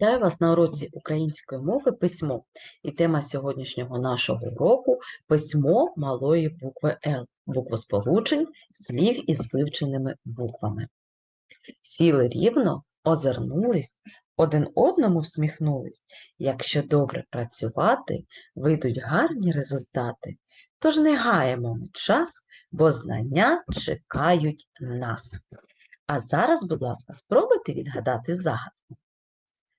Вітаю вас на уроці української мови письмо. І тема сьогоднішнього нашого уроку письмо малої букви Л, буквосполучень слів із вивченими буквами. Сіли рівно, озирнулись, один одному всміхнулись. Якщо добре працювати, вийдуть гарні результати. Тож не гаємо ми час, бо знання чекають нас. А зараз, будь ласка, спробуйте відгадати загадку.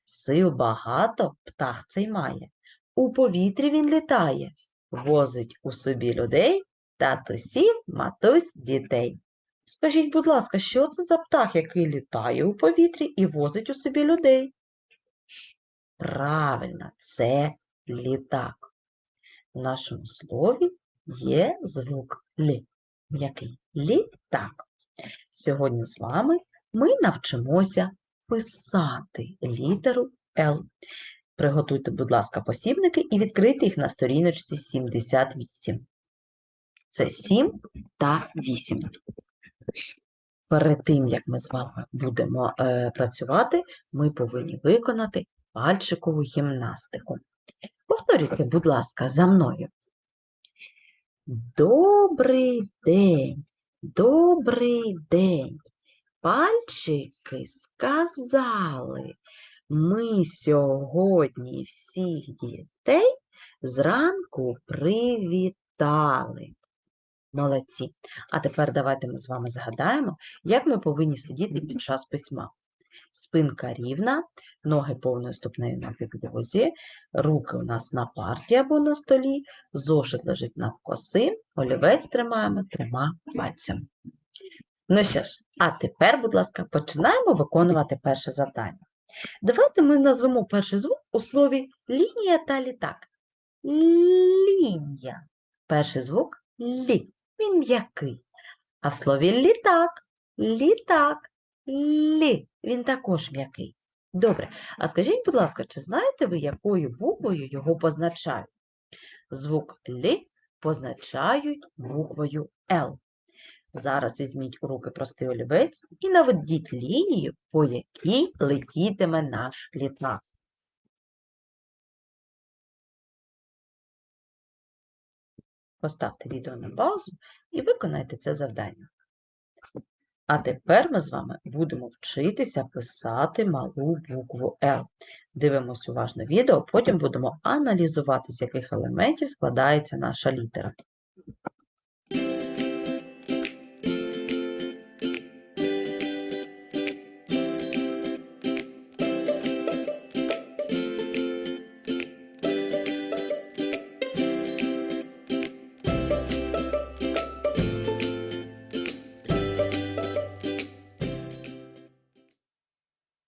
Сил багато птах цей має. У повітрі він літає, возить у собі людей, татусів, матусь, дітей. Скажіть, будь ласка, що це за птах, який літає у повітрі і возить у собі людей? Правильно, це літак. В нашому слові є звук Л. М'який літак. Сьогодні з вами ми навчимося писати літеру Л. Приготуйте, будь ласка, посібники і відкрийте їх на сторіночці 78. Це 7 та 8. Перед тим, як ми з вами будемо е, працювати, ми повинні виконати пальчикову гімнастику. Повторюйте, будь ласка, за мною. Добрий день, добрий день. Пальчики сказали, ми сьогодні всіх дітей зранку привітали. Молодці. А тепер давайте ми з вами згадаємо, як ми повинні сидіти під час письма. Спинка рівна, ноги повною ступнею на підлозі, руки у нас на парті або на столі, зошит лежить навкоси, олівець тримаємо трьома пальцями. Ну що ж, а тепер, будь ласка, починаємо виконувати перше завдання. Давайте ми назвемо перший звук у слові лінія та літак. Лінія. Перший звук лі. Він м'який. А в слові літак, літак, лі. Він також м'який. Добре. А скажіть, будь ласка, чи знаєте ви, якою буквою його позначають? Звук лі позначають буквою Л. Зараз візьміть у руки простий олівець і наведіть лінію, по якій летітиме наш літак. Поставте відео на паузу і виконайте це завдання. А тепер ми з вами будемо вчитися писати малу букву Л. Дивимось уважно відео, потім будемо аналізувати, з яких елементів складається наша літера.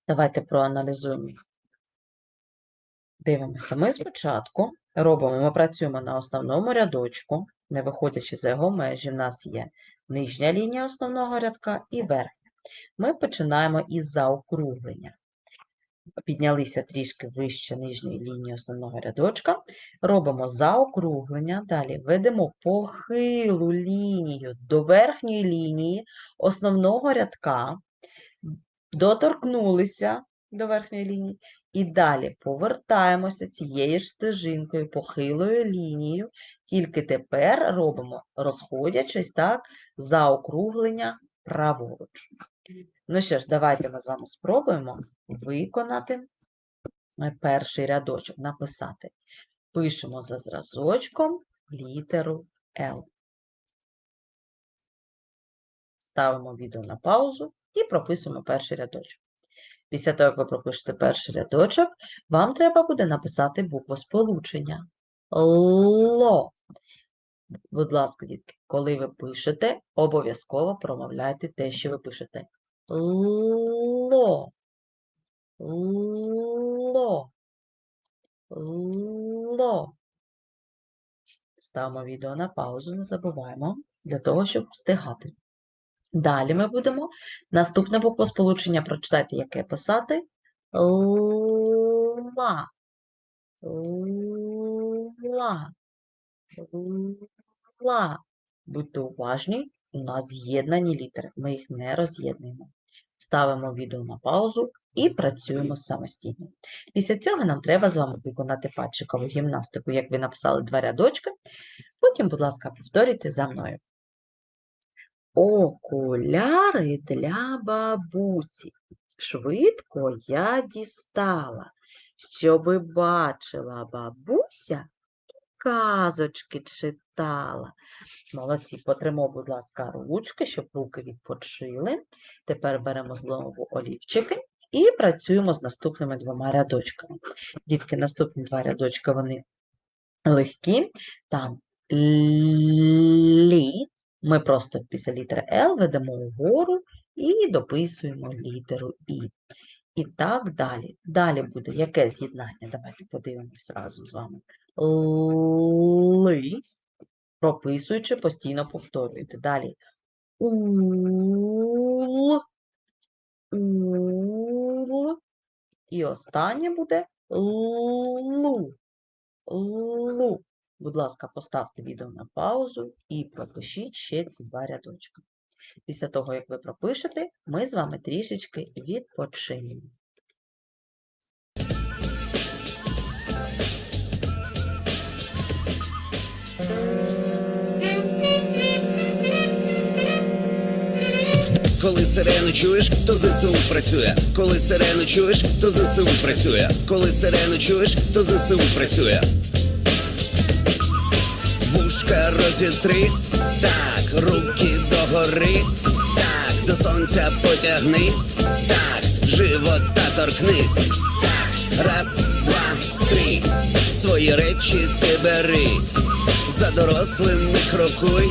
Давайте проаналізуємо. Дивимося. Ми спочатку робимо, ми працюємо на основному рядочку, не виходячи за його межі, в нас є нижня лінія основного рядка і верхня. Ми починаємо із заокруглення. Піднялися трішки вище нижньої лінії основного рядочка, робимо заокруглення, далі ведемо похилу лінію до верхньої лінії основного рядка, доторкнулися до верхньої лінії і далі повертаємося цією ж стежинкою, похилою лінією, тільки тепер робимо, розходячись, так, заокруглення праворуч. Ну що ж, давайте ми з вами спробуємо виконати перший рядочок, написати. Пишемо за зразочком літеру L. Ставимо відео на паузу і прописуємо перший рядочок. Після того, як ви пропишете перший рядочок, вам треба буде написати букву сполучення. Ло. Будь ласка, дітки, коли ви пишете, обов'язково промовляйте те, що ви пишете. Ло. Ло. Ло. Ставимо відео на паузу, не забуваємо, для того, щоб встигати. Далі ми будемо наступне буквосполучення прочитайте, яке писати. Ла. Ла. Ла. Будьте уважні, у нас з'єднані літери. Ми їх не роз'єднуємо. ставимо відео на паузу і працюємо самостійно. Після цього нам треба з вами виконати пальчикову гімнастику, як ви написали два рядочки. Потім, будь ласка, повторюйте за мною. Окуляри для бабусі. Швидко я дістала, щоби бачила бабуся казочки читала. Молодці, потримо, будь ласка, ручки, щоб руки відпочили. Тепер беремо знову олівчики і працюємо з наступними двома рядочками. Дітки, наступні два рядочки, вони легкі. Там лі. Ми просто після літери Л ведемо вгору і дописуємо літеру І. І так далі. Далі буде яке з'єднання? Давайте подивимось разом з вами. Ли, прописуючи, постійно повторюєте. Далі ул, ул. І останнє буде лу. Лу. Будь ласка, поставте відео на паузу і пропишіть ще ці два рядочки. Після того, як ви пропишете, ми з вами трішечки відпочинемо. Коли сирену чуєш, то ЗСУ працює. Коли сирену чуєш, то ЗСУ працює. Коли сирену чуєш, то ЗСУ працює. Вушка розітри, так, руки догори, так, до сонця потягнись, так, живота торкнись, так, раз, два, три, свої речі ти бери, за дорослими крокуй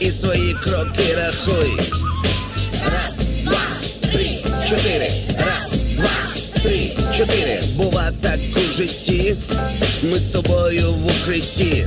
і свої кроки рахуй. Раз, два, три, чотири. Раз, два, три, чотири. Бува так у житті. Ми з тобою в укритті.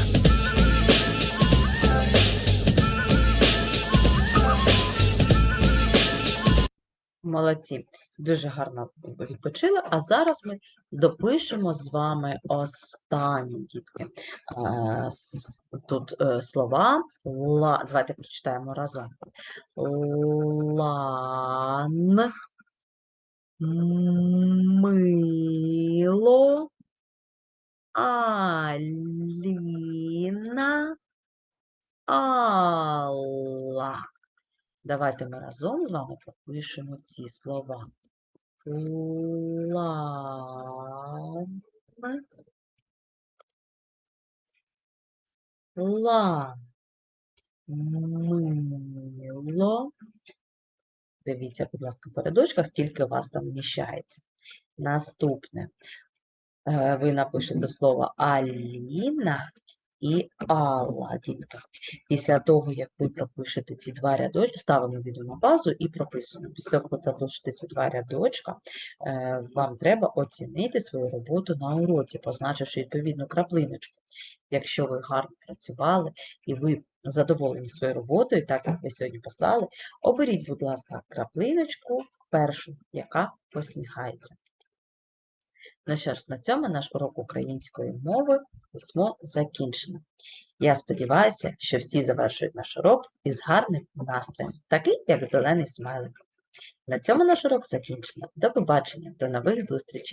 Молодці, дуже гарно відпочили. А зараз ми допишемо з вами останні дітки. Тут е, слова. Ла... Давайте прочитаємо разом. Лан, мило, Аліна, Алла. Давайте ми разом з вами пропишемо ці слова. Лан. Лан. Мило. Дивіться, будь ласка, по рядочках, скільки у вас там вміщається. Наступне. Е, Ви напишете слово Аліна і Алла. Після того, як ви пропишете ці два рядочки, ставимо відео на базу і прописуємо. Після того, як ви пропишете ці два рядочка, е, вам треба оцінити свою роботу на уроці, позначивши відповідну краплиночку. Якщо ви гарно працювали і ви задоволені своєю роботою, так як ви сьогодні писали, оберіть, будь ласка, краплиночку першу, яка посміхається. Ну що ж, на цьому наш урок української мови письмо закінчено. Я сподіваюся, що всі завершують наш урок із гарним настроєм, такий, як зелений смайлик. На цьому наш урок закінчено. До побачення, до нових зустрічей!